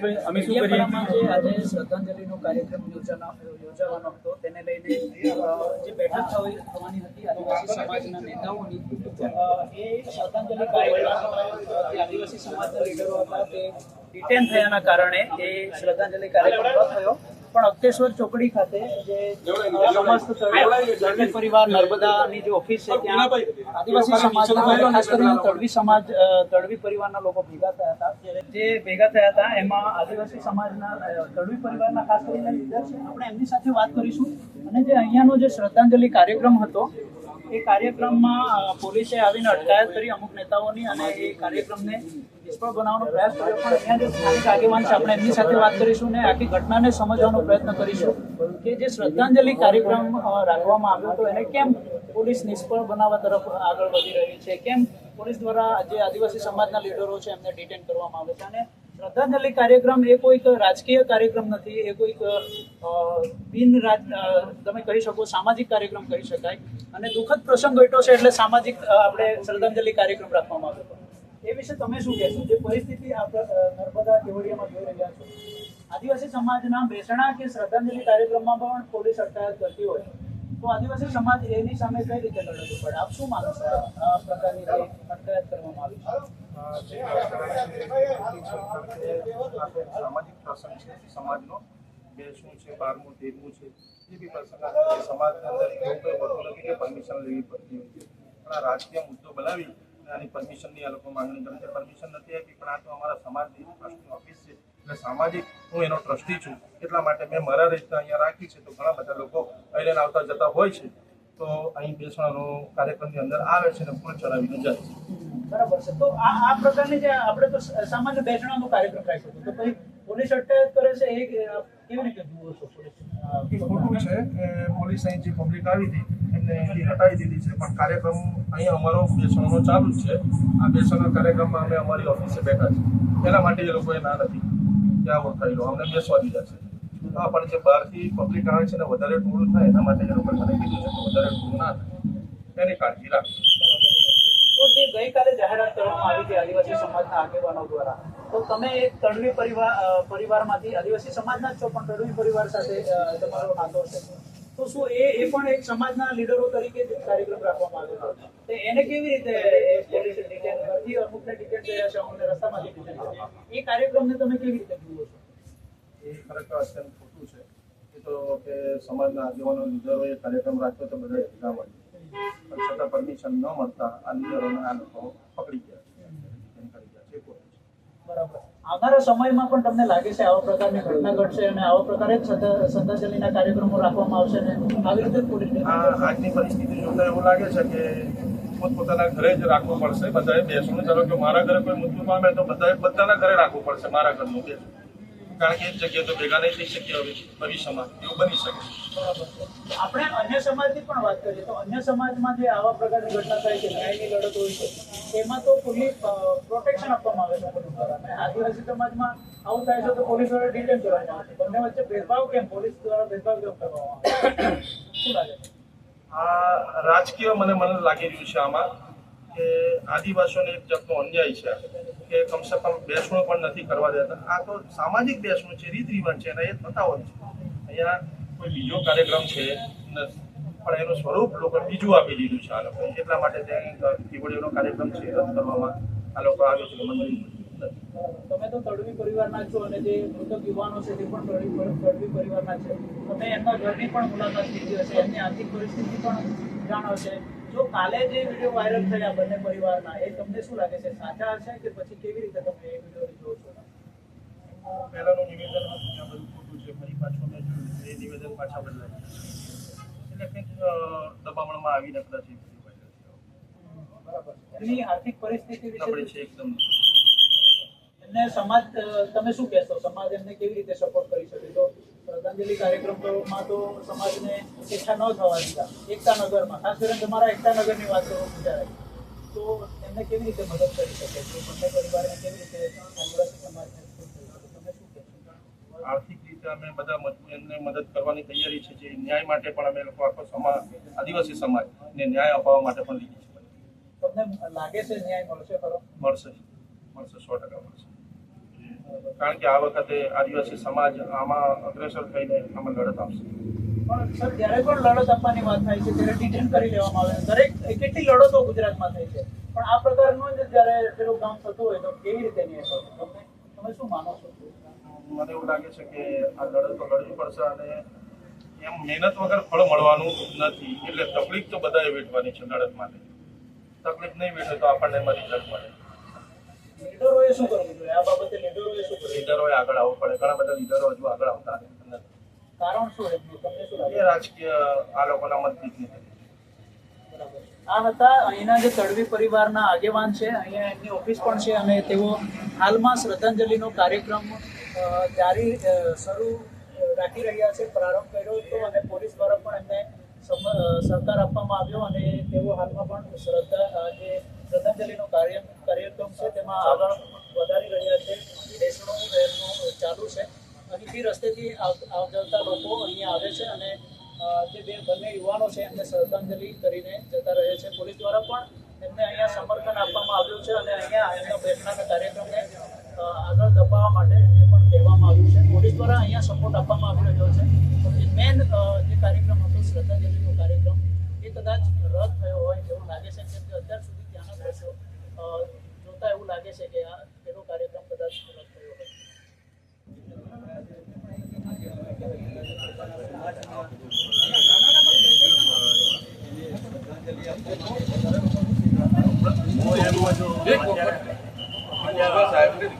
પ્રકાશભાઈ અમે શું કરીએ? આજે શ્રદ્ધાંજલિનો કાર્યક્રમ યોજાવાનો હતો તેને લઈને જે બેઠક થવી- થવાની હતી આદિવાસી સમાજના નેતાઓની એ શ્રદ્ધાંજલિ કાર્યક્રમ આદિવાસી સમાજના લીડરો હતા તે ડિટેન થયાના કારણે એ શ્રદ્ધાંજલિ કાર્યક્રમ ન થયો. પણ અક્તેશ્વર ચોકડી ખાતે જે સમસ્ત પરિવાર નર્મદાની જે ઓફિસ છે ત્યાં આદિવાસી સમાજના ખાસ કરીને તળવી સમાજ તળવી પરિવારના લોકો ભેગા થયા હતા. જે ભેગા થયા હતા એમાં આદિવાસી સમાજના તળવી પરિવારના ખાસ કરીને લીડર છે. આપણે એમની સાથે વાત કરીશું. અને જે અહીંયાનો જે શ્રદ્ધાંજલિ કાર્યક્રમ હતો એ કાર્યક્રમમાં પોલીસે આવીને અટકાયત કરી અમુક નેતાઓની અને એ કાર્યક્રમને નિષ્ફળ બનાવવાનો પ્રયાસ કર્યો. પણ અહીંયા જે સ્થાનિક આગેવાન છે, આપણે એમની સાથે વાત કરીશું ને આખી ઘટનાને સમજવાનો પ્રયત્ન કરીશું કે જે શ્રદ્ધાંજલિ કાર્યક્રમ રાખવામાં આવ્યો હતો, એને કેમ પોલીસ નિષ્ફળ બનાવવા તરફ આગળ વધી રહી છે? કેમ પોલીસ દ્વારા જે આદિવાસી સમાજના લીડરો છે, એમને ડિટેન કરવામાં આવે છે? અને શ્રદ્ધાંજલિ કાર્યક્રમ એ કોઈક રાજકીય કાર્યક્રમ નથી, એ કોઈક બિન રાજ તમે કહી શકો, સામાજિક કાર્યક્રમ કહી શકાય. અને દુઃખદ પ્રસંગ ઘટ્યો છે એટલે સામાજિક આપણે શ્રદ્ધાંજલિ કાર્યક્રમ રાખવામાં આવ્યો એ વિશે તમે શું કહેશો? જે પરિસ્થિતિ આપણે નર્મદા કેવડિયામાં જોઈ રહ્યા છો. આદિવાસી સમાજના બેસણા કે શ્રદ્ધાંજલિ કાર્યક્રમમાં પણ પોલીસ અટકાયત કરતી હોય તો આદિવાસી સમાજ એની સામે કઈ રીતે લડવું પડે આપ શું માનો છો? આ પ્રકારની અટકાયત કરવામાં આવી છે? સામાજિક પ્રસંગ છે, સમાજનો. બેસવું છે, બારમું, તેરમું છે, એ બી પ્રસંગ. સમાજની અંદર કંઈ હોતું નથી કે પરમિશન લેવી પડતી હોય છે. પણ આ રાજકીય મુદ્દો બનાવી આની પરમિશનની આ લોકો માંગણી કરે છે. પરમિશન નથી આપી, પણ આ તો અમારા સમાજની ટ્રસ્ટની ઓફિસ છે. એટલે સામાજિક હું એનો ટ્રસ્ટી છું. એટલા માટે મેં મારા રીતના અહીંયા રાખી છે. તો ઘણા બધા લોકો અહીં આવતા જતા હોય છે. તો અહીં બેસવાનો કાર્યક્રમની અંદર આવે છે અને ફૂલ ચડાવીને જાય છે. બરાબર છે. તો આ આ પ્રકારની જે આપણે તો સામાન્ય બેસણાનો કાર્યક્રમ રાખ્યો હતો તો પછી પોલીસ અટકાયત કરે છે એ કેવી રીતે જુઓ છો ખોટું છે કે પોલીસ અહીં જે પબ્લિક આવી હતી, એમને અહીંથી હટાવી દીધી છે. પણ કાર્યક્રમ અહીં અમારો બેસવાનો ચાલુ જ છે. આ બેસણનો કાર્યક્રમમાં અમે અમારી ઓફિસે બેઠા છે એના માટે એ લોકોએ ના નથી ત્યાં વખાઈ લો અમને બેસવા દીધા છે. હા, પણ જે બહારથી પબ્લિક આવે છે ને, વધારે ટોળું થાય, એના માટે એ લોકોએ મને કીધું છે કે વધારે ટોળું ના થાય. એની કાળજી રાખજો. તો જે ગઈકાલે જાહેરાત કરવામાં આવી હતી આદિવાસી સમાજના આગેવાનો દ્વારા, તો તમે એક તડવી પરિવાર પરિવારમાંથી આદિવાસી સમાજના છો, પણ તડવી પરિવાર સાથે તમારો નાતો છે તો શું એ એ પણ એક સમાજના લીડરો તરીકે કાર્યક્રમ રાખવામાં આવ્યો હતો? તો એને કેવી રીતે પોલીસે ડિટેન કરતી અમુકને ડિટેન કર્યા છે, અમુકને રસ્તામાંથી એ કાર્યક્રમને તમે કેવી રીતે જુઓ છો? એ ખરેખર અત્યંત ખોટું છે. એ તો કે સમાજના આગેવાનો, લીડરોએ કાર્યક્રમ રાખ્યો તો બધા ભેગા મળી પણ છતાં પરમિશન ન મળતા આ લીડરોને આ લોકો પકડી ગયા છે. બરાબર. આવનારા સમયમાં પણ તમને લાગે છે આવા પ્રકારની ઘટના ઘટશે અને આવા પ્રકારે જ શ્રદ્ધા- શ્રદ્ધાંજલિના કાર્યક્રમો રાખવામાં આવશે ને આવી રીતે પોલીસ આ આજની પરિસ્થિતિ જોતા એવું લાગે છે કે પોતપોતાના ઘરે જ રાખવું પડશે. બધાએ બેસવું. ચાલો કે મારા ઘરે કોઈ મૃત્યુ પામે તો બધાએ બધાના ઘરે રાખવું પડશે. મારા ઘરનું બેસવું. કારણ કે એક જગ્યાએ તો ભેગા નહીં થઈ શકીએ હવે ભવિષ્યમાં એવું બની શકે. આપણે અન્ય સમાજની પણ વાત કરીએ તો અન્ય સમાજમાં જે આવા પ્રકારની ઘટના થાય છે ન્યાયની લડત હોય છે એમાં તો પોલીસ પ્રોટેક્શન આપવામાં આવે છે પોલીસ દ્વારા. અને આદિવાસી સમાજમાં આવું થાય છે તો પોલીસ દ્વારા ડિટેન કરવામાં આવે છે. બંને વચ્ચે ભેદભાવ કેમ? પોલીસ દ્વારા ભેદભાવ કેમ કરવામાં આવે શું લાગે છે? આ રાજકીય મને મને લાગી રહ્યું છે આમાં કે આદિવાસીઓને એક જાતનો અન્યાય છે. કે કમસે કમ બેસણું પણ નથી કરવા દેતા. આ તો સામાજિક બેસણું છે રીત રિવાજ છે અને એ થતા હોય છે. અહીંયા કોઈ બીજો કાર્યક્રમ છે પણ એનું સ્વરૂપ લોકો બીજું આપી દીધું છે આ લોકો. એટલા માટે ત્યાં દિવાળીનો કાર્યક્રમ છે, રદ કરવામાં આ લોકો આવ્યો છે મંદિર તમે તો તડવી પરિવારના છો અને જે મૃતક યુવાનો છે તે પણ તડવી તડવી પરિવારના છે. તમે એમના ઘરની પણ મુલાકાત લીધી હશે, એમની આર્થિક પરિસ્થિતિ પણ જાણ હશે જો કાલે જે વીડિયો વાયરલ થયા બંને પરિવારના એ તમને શું લાગે છે? સાચા હશે કે પછી કેવી રીતે તમે એ વીડિયો જોવો છો પહેલાનું નિવેદન હતું કે બધું ખોટું છે. ફરી પાછું મેં જોયું. એ નિવેદન પાછા બદલાય એટલે કંઈક દબાવણમાં આવીને કદાચ. બરાબર. એની આર્થિક પરિસ્થિતિ વિશે છે એકદમ. એમને સમાજ તમે શું કહેશો? સમાજ એમને કેવી રીતે સપોર્ટ કરી શકે? તો શ્રદ્ધાંજલિ કાર્યક્રમમાં તો સમાજને એકઠા ન થવા દીધા. એકતા નગરમાં. ખાસ કરીને તમારા એકતાનગરની વાત કરો વિચારે. તો એમને કેવી રીતે મદદ કરી શકે? તો બંને પરિવારને કેવી રીતે આદિવાસી સમાજને? તમે શું કહેશો? આર્થિક રીતે અમે બધા મજબૂત એમને મદદ કરવાની તૈયારી છે જે ન્યાય માટે પણ અમે લોકો આખો સમાજ આદિવાસી સમાજ ને ન્યાય અપાવવા માટે પણ લીધી છે. તમને લાગે છે ન્યાય મળશે ખરો? મળશે. મળશે સો ટકા મળશે. કારણ કે આ વખતે આદિવાસી સમાજ આમાં અગ્રેસર થઈને આમાં લડત આપશે. પણ સર જ્યારે પણ લડત આપવાની વાત થાય છે ત્યારે ડિટેન કરી લેવામાં આવે દરેક કેટલી લડતો ગુજરાતમાં થઈ છે? પણ આ પ્રકારનો જ જ્યારે પેલું કામ થતું હોય તો કેવી રીતે ન્યાય તમે તમે શું માનો છો? મને એવું લાગે છે કે આ લડત તો લડવી પડશે અને એમ મહેનત વગર ફળ મળવાનું નથી. એટલે તકલીફ તો બધાએ વેઠવાની છે લડત માટે. તકલીફ નહીં વેઠે તો આપણને એમાં રિઝલ્ટ મળે લીડરોએ શું કરવું જોઈએ આ બાબતે લીડરોએ શું કરવું લીડરોએ આગળ આવવું પડે. ઘણા બધા લીડરો હજુ આગળ આવતા નથી. કારણ શું એમનું? તમને શું લાગે? રાજકીય આ લોકોના મતભેદ આ હતા અહીંના જે તડવી પરિવારના આગેવાન છે. અહીંયા એમની ઓફિસ પણ છે અને તેઓ હાલમાં શ્રદ્ધાંજલિનો કાર્યક્રમ જારી શરૂ રાખી રહ્યા છે. પ્રારંભ કર્યો હતો અને પોલીસ દ્વારા પણ એમને સહકાર આપવામાં આવ્યો અને તેઓ હાલમાં પણ શ્રદ્ધા જે શ્રદ્ધાંજલિનો કાર્ય કાર્યક્રમ છે, તેમાં આગળ વધારી રહ્યા છે. બેસણું એમનું ચાલુ છે. અહીંથી રસ્તેથી આવ- જતા લોકો અહીંયા આવે છે અને જે બે બંને યુવાનો છે, એમને શ્રદ્ધાંજલિ કરીને જતા રહે છે. પોલીસ દ્વારા પણ એમને અહીંયા સમર્થન આપવામાં આવ્યું છે અને અહીંયા એમના બેસણાના કાર્યક્રમને આગળ દબાવવા માટે એમને પણ કહેવામાં આવ્યું છે. પોલીસ દ્વારા અહીંયા સપોર્ટ આપવામાં આવી રહ્યો છે. મેન જે કાર્યક્રમ હતો, શ્રદ્ધાંજલિનો કાર્યક્રમ, એ કદાચ રદ થયો એવું લાગે છે કેમ કે અત્યાર સુધી ત્યાંના દ્રશ્યો અ, જોતા એવું લાગે છે કે આ તેનો કાર્યક્રમ કદાચ રદ થયો હોય સાહેબ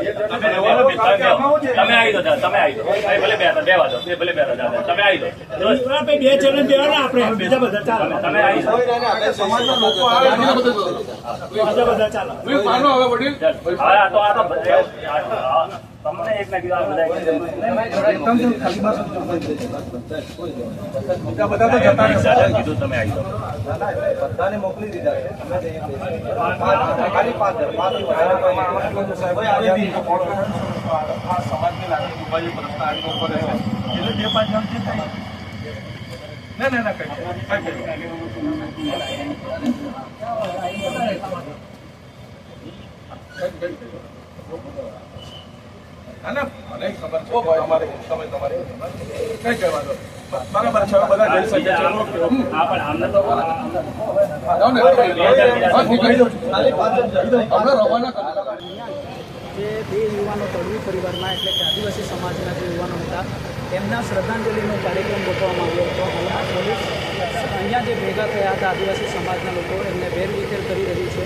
તમે આવી દો તમે આવી દો ભલે બે બે વાજો ભલે બે વાજો તમે આવી દો બે ચેનલ દેવાના આપણે બીજા બધા ચાલે. તમે આવી દો સમાજના લોકો આવે બીજા બધા ચાલો. હવે તો આ તો બધા- આ- આ- તમને એક ને બીજા બધા બધા તો જતા કીધું તમે આવી દો બધાને મોકલી દીધા છે. ખાલી પાંચ પાંચ આ સમાજની લાગણી દુભાઈ પ્રશ્ન આગળ ઊભો એટલે બે પાંચ જણ જે થાય. ના ના ના કઈ ના ના મને ખબર છે તમારે તમે તમારે. કઈ કહેવા દો. બરાબર છે બધા જઈ શકે છે. હા પણ આમને તો જે બે યુવાનો તળવી પરિવારમાં એટલે કે આદિવાસી સમાજના જે યુવાનો હતા તેમના શ્રદ્ધાંજલિનો કાર્યક્રમ ગોઠવવામાં આવ્યો હતો. હાલમાં પોલીસ ભેગા થયા હતા આદિવાસી સમાજના લોકો, એમને વેરવિખેર કરી રહી છે.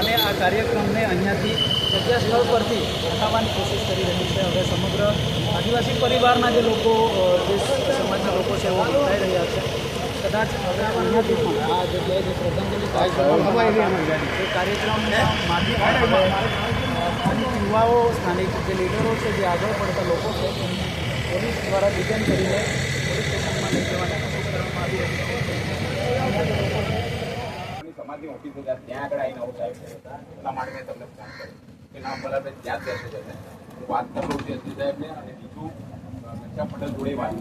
અને આ કાર્યક્રમને અહીંયાથી જગ્યા સ્થળ પરથી હટાવવાની કોશિશ કરી રહી છે. હવે સમગ્ર આદિવાસી પરિવારના જે લોકો જે સમાજના લોકો છે, એઓ જોડાઈ રહ્યા છે. કદાચ અહીંયાથી પણ આ જગ્યાએ જે શ્રદ્ધાંજલિ કાર્યક્રમ યુવાઓ, સ્થાનિક જે લીડરો છે, જે આગળ પડતા લોકો છે પોલીસ દ્વારા ડિટેન કરીને સમાજની ઓફિસ હતા ત્યાં આગળ આવીને આવું સાહેબ હતા એટલા માટે મેં તમને ફોન કર્યો. કે ના ભાઈ ત્યાં જ હું વાત કરું એસપી સાહેબને અને બીજું રક્ષા પટેલ જોડે વાત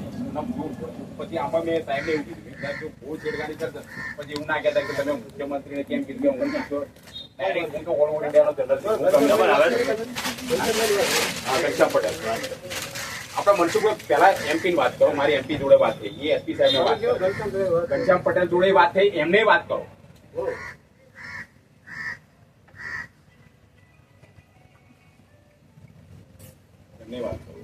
પછી આમાં મેં સાહેબને એવું કીધું કે સાહેબ જો બહુ છેડખાની કરશે પછી એવું ના કહેતા કે તમે મુખ્યમંત્રીને કેમ કીધું કે હું કીધું ડાયરેક્ટ હું તો ઓલ ઇન્ડિયાનો જનરલ છું ઘનશ્યામ પટેલ આપણે મનસુખભાઈ પહેલા એમપી વાત કરો, મારી એમપી જોડે વાત થઈ, એ એસપી સાહેબ વાત કરો. ઘનશ્યામ પટેલ જોડે વાત થઈ, એમને વાત કરો. એમને વાત કરો.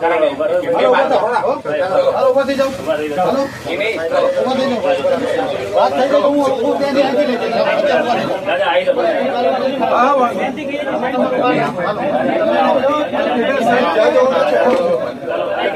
કરે ને એમને વાત કરો ને. ઊભા રહી. જાઓ. એને દાદા